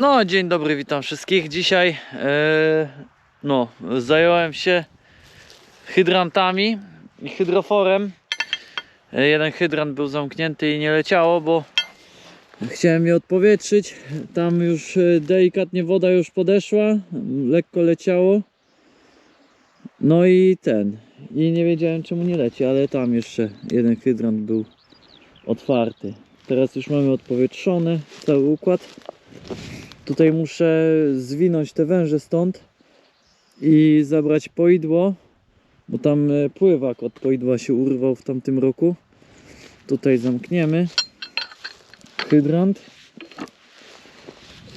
No, dzień dobry, witam wszystkich. Dzisiaj e, no, zająłem się hydrantami i hydroforem. E, jeden hydrant był zamknięty i nie leciało, bo chciałem je odpowietrzyć. Tam już e, delikatnie woda już podeszła, lekko leciało. No i ten. I nie wiedziałem czemu nie leci, ale tam jeszcze jeden hydrant był otwarty. Teraz już mamy odpowietrzone cały układ. Tutaj muszę zwinąć te węże stąd i zabrać poidło, bo tam e, pływak od poidła się urwał w tamtym roku. Tutaj zamkniemy hydrant,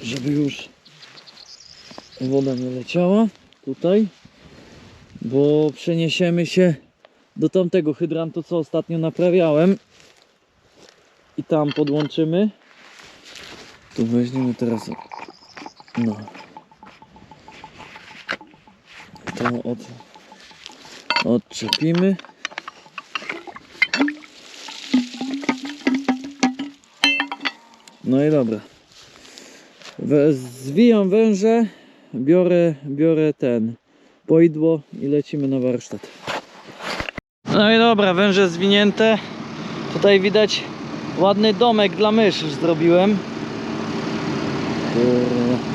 żeby już woda nie leciała tutaj, bo przeniesiemy się do tamtego hydrantu, co ostatnio naprawiałem i tam podłączymy. Tu weźmiemy teraz no. To od, odczepimy. No i dobra. Zwijam węże, biorę, biorę ten poidło i lecimy na warsztat. No i dobra, węże zwinięte. Tutaj widać ładny domek dla myszy zrobiłem. Kurwa.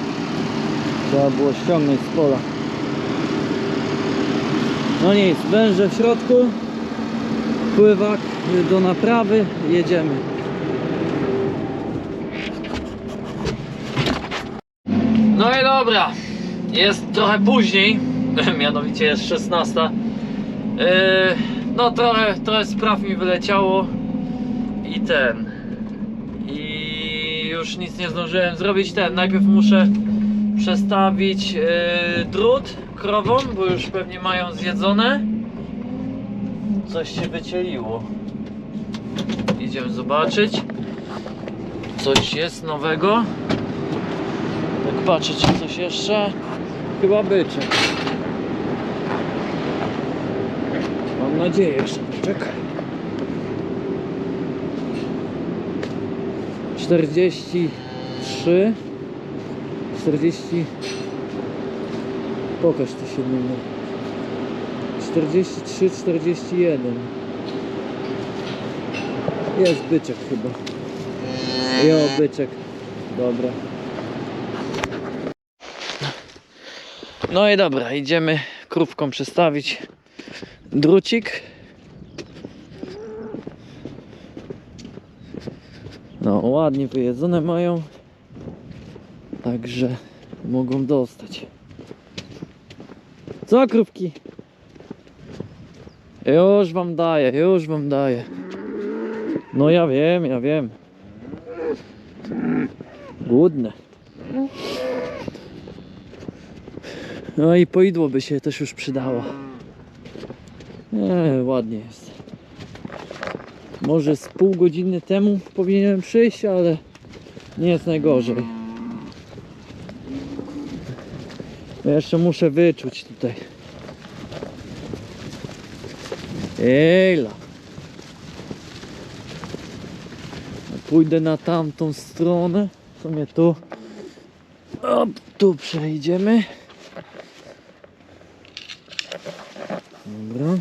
Trzeba było ściągnąć z pola. No nic, węże w środku. Pływak do naprawy. Jedziemy. No i dobra. Jest trochę później. Mianowicie jest 16. Yy, no trochę, trochę spraw mi wyleciało. I ten i już nic nie zdążyłem zrobić. Ten, najpierw muszę przestawić yy, drut krowom, bo już pewnie mają zjedzone. Coś się wycieliło. Idziemy zobaczyć. Coś jest nowego. Tak patrzę, czy coś jeszcze. Chyba byczek. Mam nadzieję, że byczek. 43 40 pokaż to się numer 43 41 jest byczek chyba. Jo byczek. Dobra. No i dobra idziemy krówką przestawić. Drucik. No, ładnie wyjedzone mają. Także mogą dostać. Co krówki? Już wam daję, już wam daję. No ja wiem, ja wiem. Głodne. No i poidło by się też już przydało. Nie, ładnie jest. Może z pół godziny temu powinienem przyjść, ale nie jest najgorzej. Ja jeszcze muszę wyczuć tutaj. Ejla. Pójdę na tamtą stronę. W sumie tu. O, tu przejdziemy. Dobra.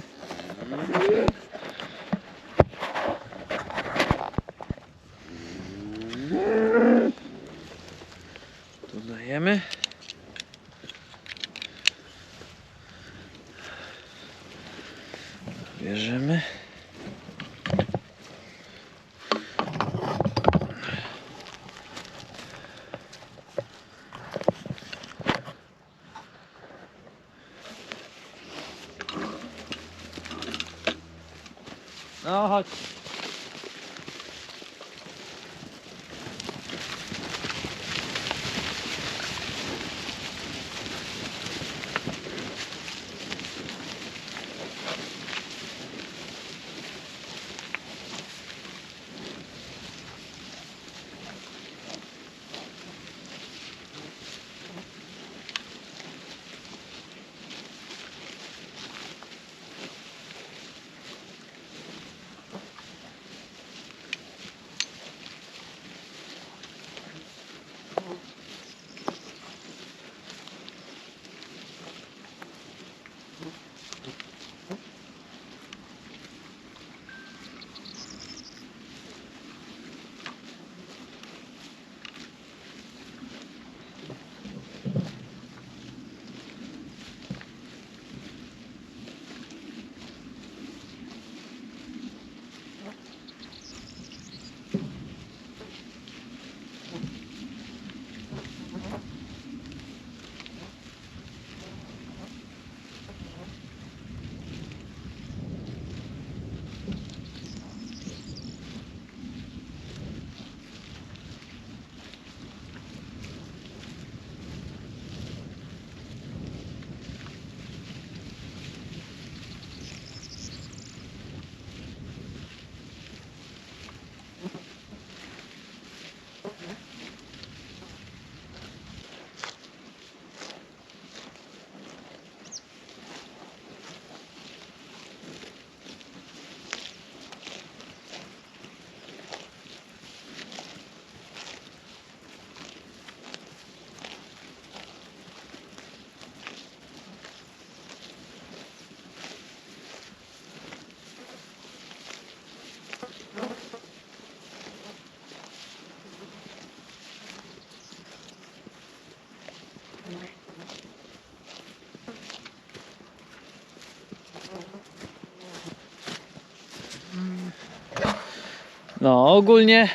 No, ogólnie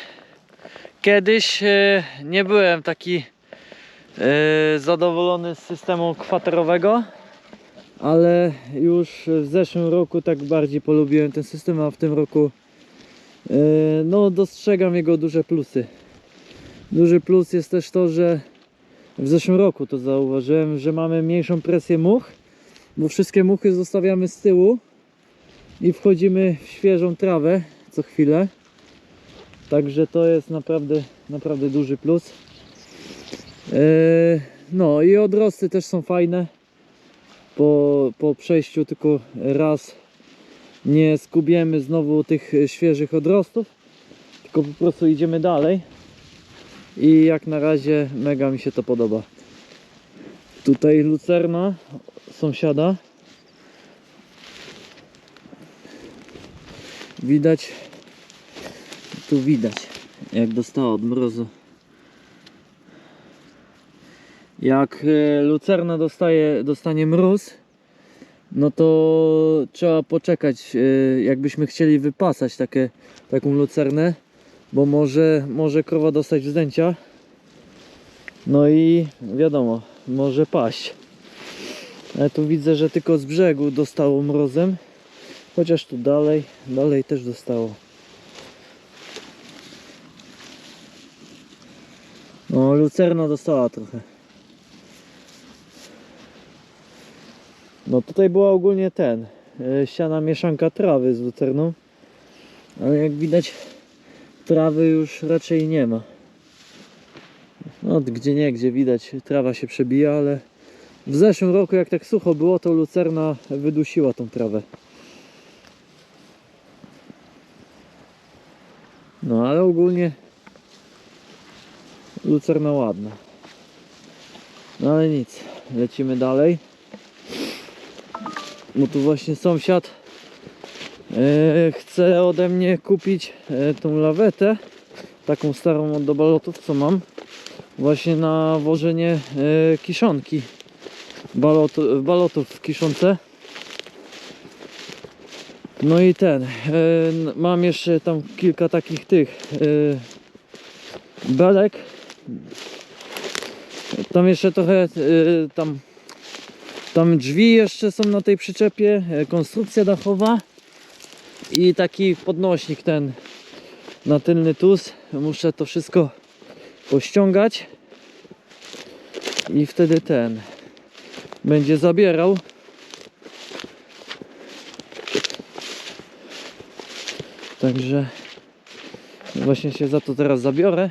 kiedyś e, nie byłem taki e, zadowolony z systemu kwaterowego, ale już w zeszłym roku tak bardziej polubiłem ten system, a w tym roku e, no dostrzegam jego duże plusy. Duży plus jest też to, że w zeszłym roku to zauważyłem, że mamy mniejszą presję much, bo wszystkie muchy zostawiamy z tyłu i wchodzimy w świeżą trawę co chwilę. Także to jest naprawdę, naprawdę duży plus. Eee, No i odrosty też są fajne. Po, po przejściu tylko raz nie skubiemy znowu tych e, świeżych odrostów, tylko po prostu idziemy dalej. I jak na razie mega mi się to podoba. Tutaj lucerna sąsiada. Widać tu widać jak dostała od mrozu. Jak e, lucerna dostaje, dostanie mróz no to trzeba poczekać e, jakbyśmy chcieli wypasać takie, taką lucernę bo może, może krowa dostać zdjęcia no i wiadomo może paść. Ale tu widzę, że tylko z brzegu dostało mrozem chociaż tu dalej, dalej też dostało Lucerna dostała trochę. No tutaj była ogólnie ten, e, siana mieszanka trawy z lucerną. Ale jak widać trawy już raczej nie ma. No gdzie nie, gdzie widać trawa się przebija, ale w zeszłym roku jak tak sucho było, to lucerna wydusiła tą trawę. No ale ogólnie Lucerna ładna. No ale nic, lecimy dalej. Bo tu właśnie sąsiad e, chce ode mnie kupić e, tą lawetę, taką starą od do balotów, co mam, właśnie na wożenie e, kiszonki balotu, balotów w kiszonce. No i ten, mam jeszcze tam kilka takich tych belek tam jeszcze trochę y, tam, tam drzwi jeszcze są na tej przyczepie, e, konstrukcja dachowa i taki podnośnik ten na tylny tus. Muszę to wszystko pościągać i wtedy ten będzie zabierał. Także właśnie się za to teraz zabiorę.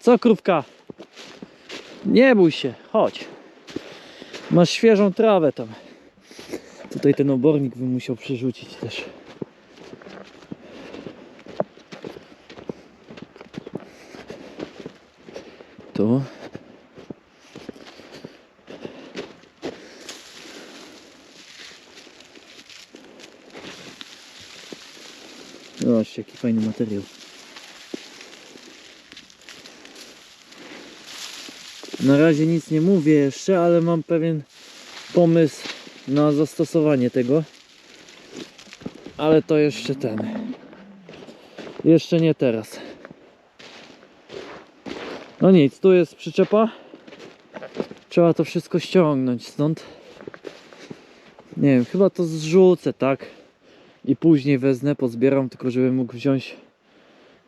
Co krówka? Nie bój się, chodź. Masz świeżą trawę tam. Tutaj ten obornik bym musiał przerzucić też. Tu. Zobaczcie jaki fajny materiał. Na razie nic nie mówię jeszcze, ale mam pewien pomysł na zastosowanie tego. Ale to jeszcze ten. Jeszcze nie teraz. No nic, tu jest przyczepa. Trzeba to wszystko ściągnąć stąd. Nie wiem, chyba to zrzucę, tak? I później wezmę, pozbieram, tylko żebym mógł wziąć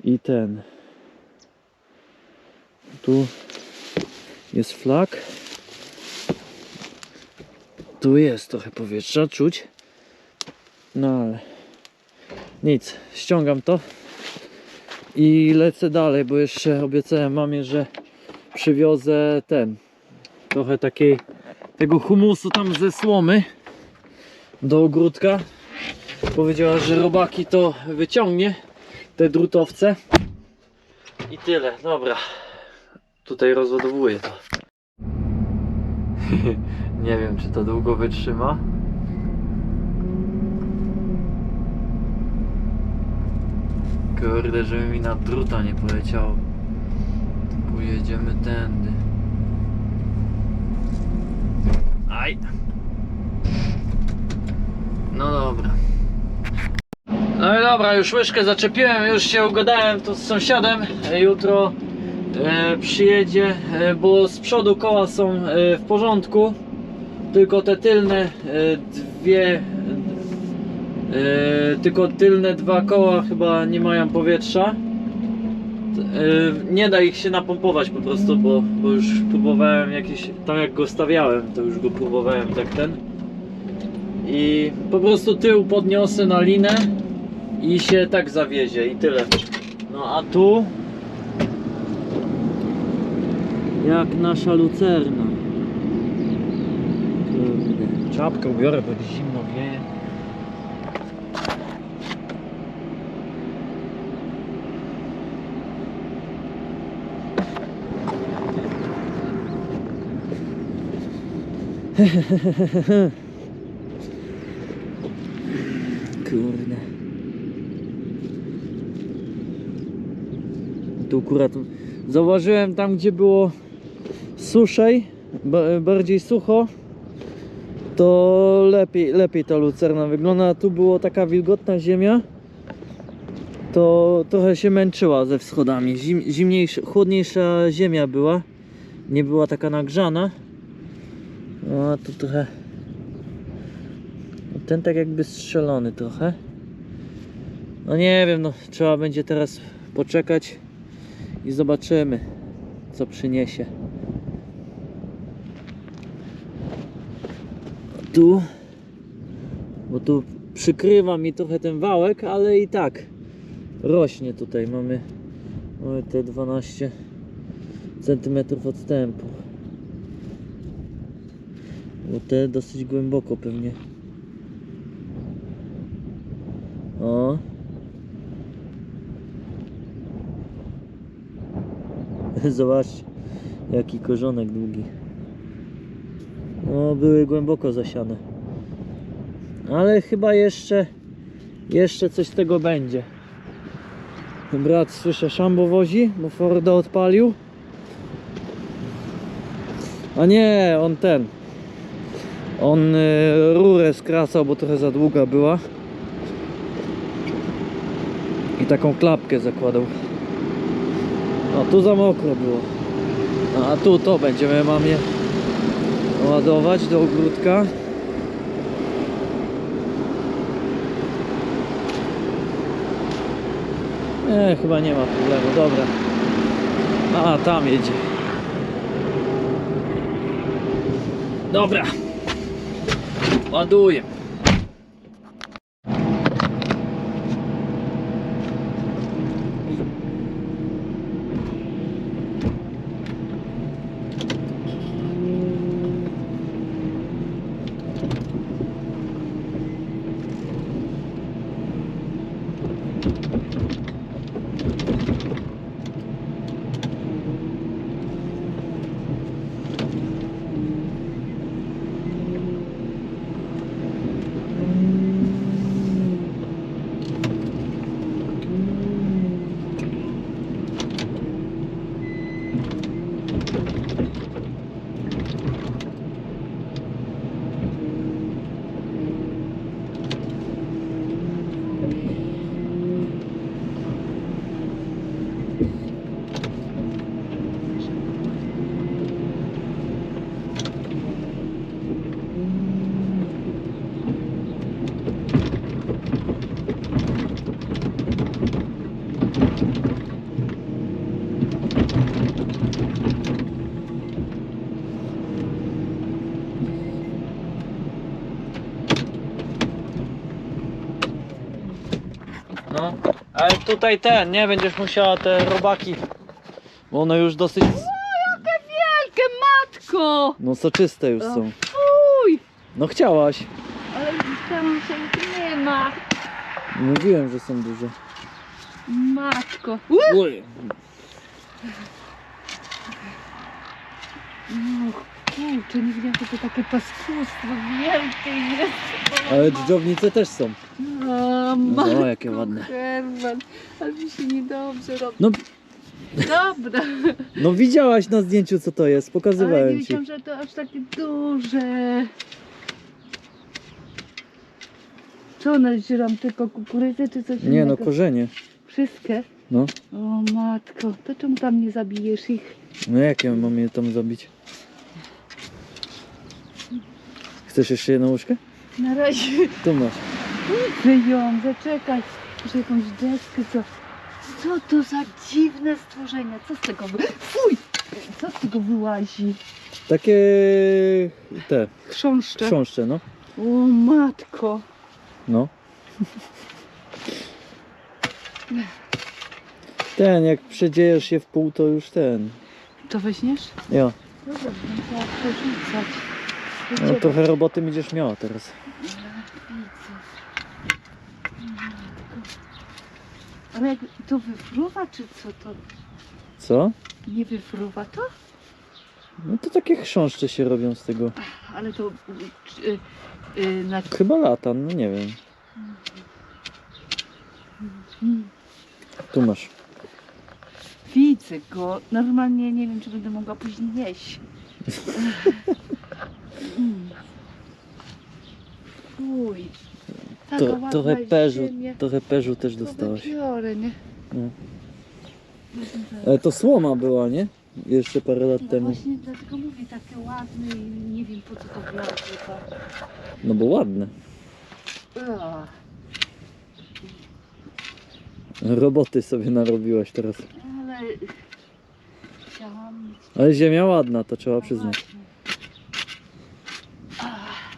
i ten. Tu jest flag. Tu jest trochę powietrza, czuć. No ale nic, ściągam to i lecę dalej, bo jeszcze obiecałem mamie, że przywiozę ten trochę takiej tego humusu tam ze słomy do ogródka. Powiedziała, że robaki to wyciągnie te drutowce i tyle, dobra tutaj rozładowuję to. Nie wiem, czy to długo wytrzyma. Kurde, żeby mi na druta nie poleciało. Pojedziemy tędy. Aj. No dobra. No i dobra, już łyżkę zaczepiłem, już się ugadałem tu z sąsiadem. Jutro przyjedzie, e, bo z przodu koła są e, w porządku. Tylko te tylne e, dwie, e, tylko tylne dwa koła chyba nie mają powietrza. E, nie da ich się napompować po prostu, bo, bo już próbowałem jakieś, tam jak go stawiałem, to już go próbowałem tak ten. I po prostu tył podniosę na linę i się tak zawiezie i tyle. No a tu jak nasza lucerna. Kurde. Czapkę ubiorę, bo zimno wieje. Kurde. Tu akurat zauważyłem tam, gdzie było suszej, ba- bardziej sucho, to lepiej, lepiej ta lucerna wygląda. Tu było taka wilgotna ziemia, to trochę się męczyła ze wschodami. Zim, zimniejsza, chłodniejsza ziemia była, nie była taka nagrzana. No a tu trochę ten tak jakby strzelony trochę. No nie wiem, no trzeba będzie teraz poczekać i zobaczymy co przyniesie. Tu, bo tu przykrywa mi trochę ten wałek, ale i tak rośnie tutaj. Mamy, mamy te 12 cm odstępu. Bo te dosyć głęboko pewnie. O. Zobaczcie, jaki korzonek długi. No, były głęboko zasiane. Ale chyba jeszcze, jeszcze coś z tego będzie. Brat, słyszę, szambo wozi, bo Forda odpalił. A nie, on ten. On y, rurę skracał, bo trochę za długa była. I taką klapkę zakładał. O, tu za mokro było. A tu to będziemy mamie ładować do ogródka. Nie, chyba nie ma problemu, dobra. A, tam jedzie. Dobra. Ładuję. Tutaj ten, nie? Będziesz musiała te robaki, bo one już dosyć, Wielkie matko! no soczyste już są. Uj! No chciałaś. Ale tam się nie ma. Mówiłem, że są duże. Matko. Uj. No, kurczę, nie że to takie paskustwo wielkie jest. Ale dżdżownice też są. O, No, jakie ładne. Herman, ale mi się niedobrze robi. No, Dobra, no widziałaś na zdjęciu co to jest, ale nie pokazywałem ci. wiedziałam, że to aż takie duże. Co one żeram tylko kukurydzę czy coś Nie no, innego? korzenie. Wszystkie? No. O matko, to czemu tam nie zabijesz ich? No jak ja mam je tam zabić? Chcesz jeszcze jedną łyżkę? Na razie Tu masz. widzę ją, zaczekaj. Może jakąś deskę, co? Co to za dziwne stworzenie? Co z tego wy... Fuj! Co z tego wyłazi? Takie te Chrząszcze. chrząszcze, no. O matko. No. Ten, jak przedziejasz się w pół, to już ten. To weźmiesz? Ja. Dobrze, trzeba przerzucać. No trochę roboty będziesz miała teraz. Ale jak to wyfruwa, czy co to? Co? Nie wyfruwa to? No to takie chrząszcze się robią z tego. Ale to y, y, na... Chyba lata, no nie wiem. Tu masz. Widzę go. Normalnie nie wiem, czy będę mogła później jeść. Taka To, trochę perzu, ziemia. trochę perzu też. Biorę, nie? No. Ale to słoma była, nie? Jeszcze parę lat No temu. właśnie dlatego mówię, takie ładne i nie wiem po co to wlazło. To... No bo ładne. Roboty sobie narobiłaś teraz. Ale chciałam Ale ziemia ładna, to trzeba przyznać. ładne. Ach.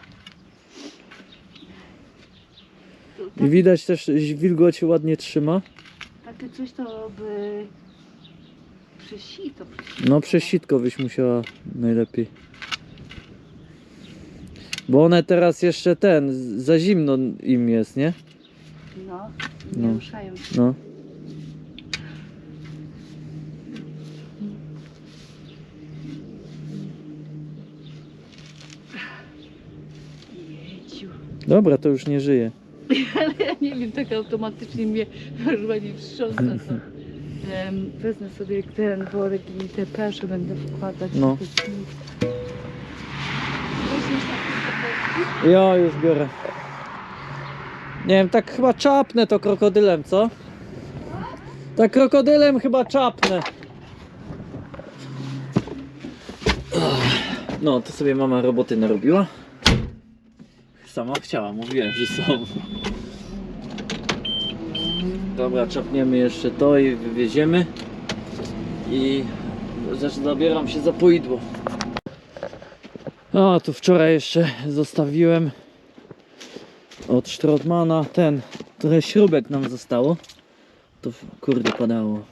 To I widać też, wilgoć ładnie trzyma. Takie coś to by przez sito. No przez sitko byś musiała najlepiej. Bo one teraz jeszcze ten, za zimno im jest, nie? No, nie No. ruszają się. No. Dobra, to już nie żyje. Ale ja nie wiem, tak automatycznie mnie chyba nie wstrząsa to. Em, wezmę sobie ten worek i te persze będę wkładać. No. Ja już biorę. Nie wiem, tak chyba czapnę to krokodylem, co? Tak krokodylem chyba czapnę. No, to sobie mama roboty narobiła. Sama chciała, mówiłem, że są. Dobra, czapniemy jeszcze to i wywieziemy. I zabieram się za poidło. O, tu wczoraj jeszcze zostawiłem od Strotmana ten, trochę śrubek nam zostało. To kurde padało.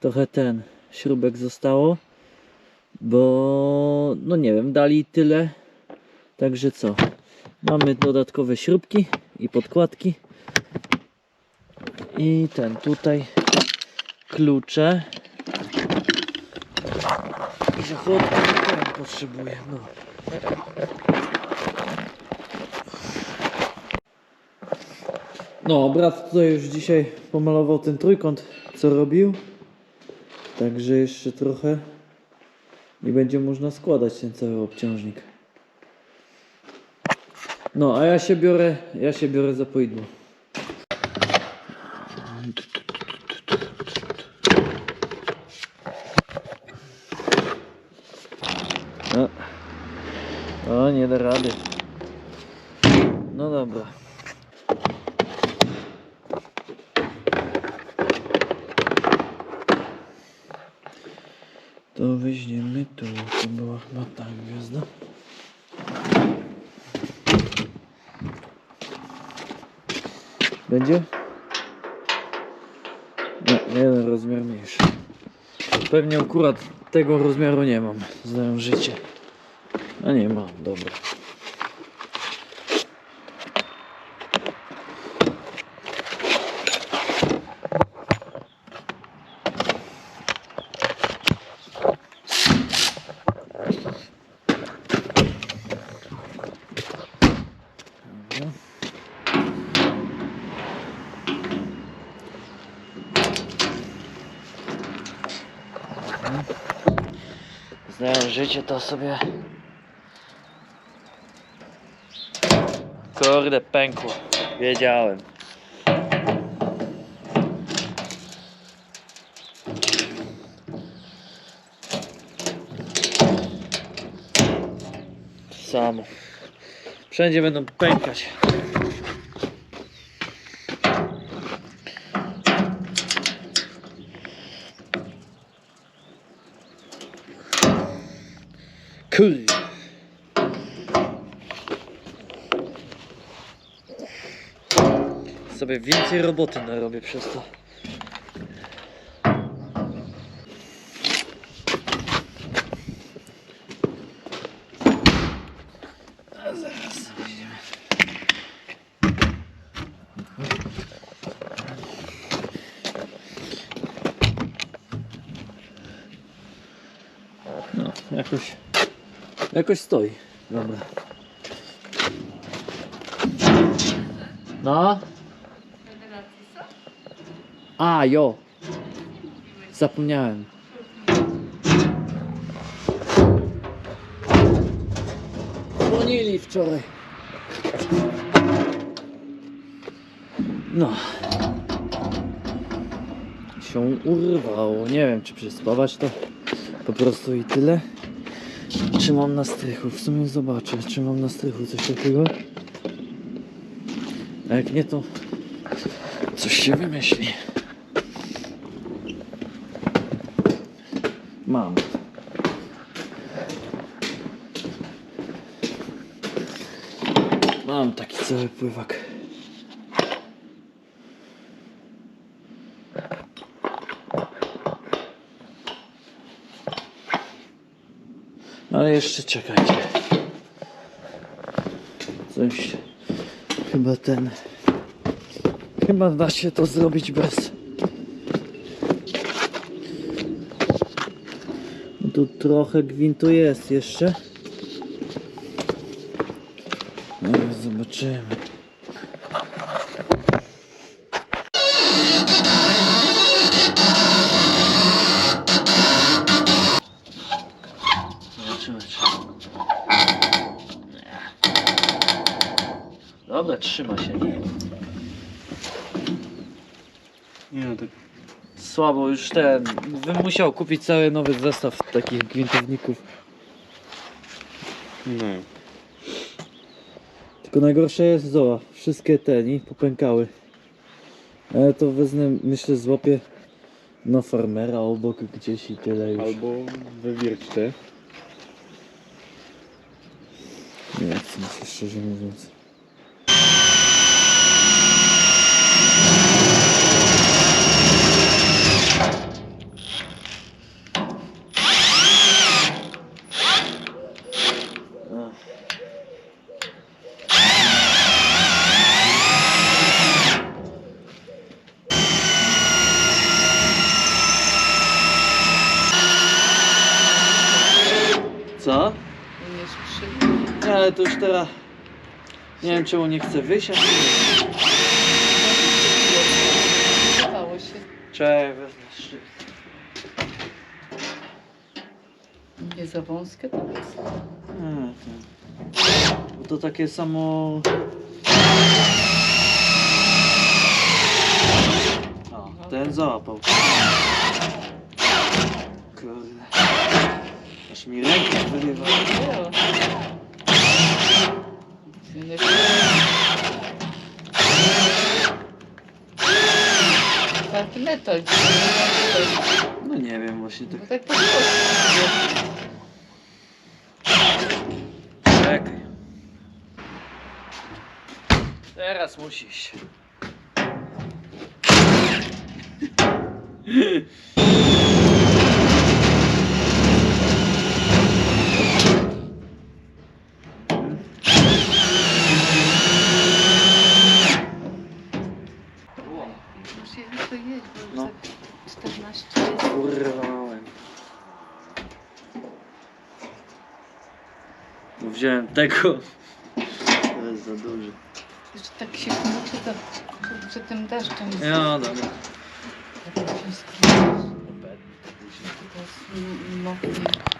Trochę ten śrubek zostało, bo no nie wiem, dali tyle. Także co? Mamy dodatkowe śrubki i podkładki. I ten tutaj klucze. I zachodki potrzebuję. No. No, brat tutaj już dzisiaj pomalował ten trójkąt, co robił. Także jeszcze trochę i będzie można składać ten cały obciążnik. No, a ja się biorę, ja się biorę za poidło. O, o nie da rady. No dobra. To weźmiemy tu. To była chyba ta gwiazda. Będzie? Nie, jeden rozmiar mniejszy. Pewnie akurat tego rozmiaru nie mam. Znam życie. A nie mam. Dobra. Życie, to sobie... Kurde, pękło. Wiedziałem. Samo. Wszędzie będą pękać. Kurde. Sobie więcej roboty narobię przez to. Jakoś stoi. Dobra. No. A, jo. Zapomniałem. Dzwonili wczoraj. No. Się urwało. Nie wiem, czy przyspawać to po prostu i tyle. Czy mam na strychu? W sumie zobaczę, czy mam na strychu coś takiego. A jak nie, to coś się wymyśli. Mam. Mam taki cały pływak. Ale jeszcze czekajcie. Coś. Chyba ten. Chyba da się to zrobić bez. No tu trochę gwintu jest jeszcze. No zobaczymy. Zobaczymy trzyma się, nie? Nie no, tak Słabo już ten. Bym musiał kupić cały nowy zestaw takich gwintowników. no. Tylko najgorsze jest zoa. Wszystkie te nie popękały. Ale to wezmę, myślę, złapię no farmera obok gdzieś i tyle już. Albo wywierć te. Nie chcę mi się szczerze mówiąc. Ach. Co? Nie słyszy. Nie, ale to już teraz. Nie wiem czemu nie chcę wyjść. a- Udało się. Czekaj, wezmę szczyt. Nie za wąskie to jest. Nie, to- Bo to takie samo. O, ten załapał. Kurde. Aż mi rękę wyrywa. Nie Centymetr. No nie wiem właśnie tak. No tak po prostu. Czekaj. Teraz musisz. Już jest to jest, bo No. już tak 14 jest. Urwałem. No wziąłem tego. To jest za duży. Jeszcze tak się moczy to przed tym deszczem. No dobra. Tak się skrywa. To jest.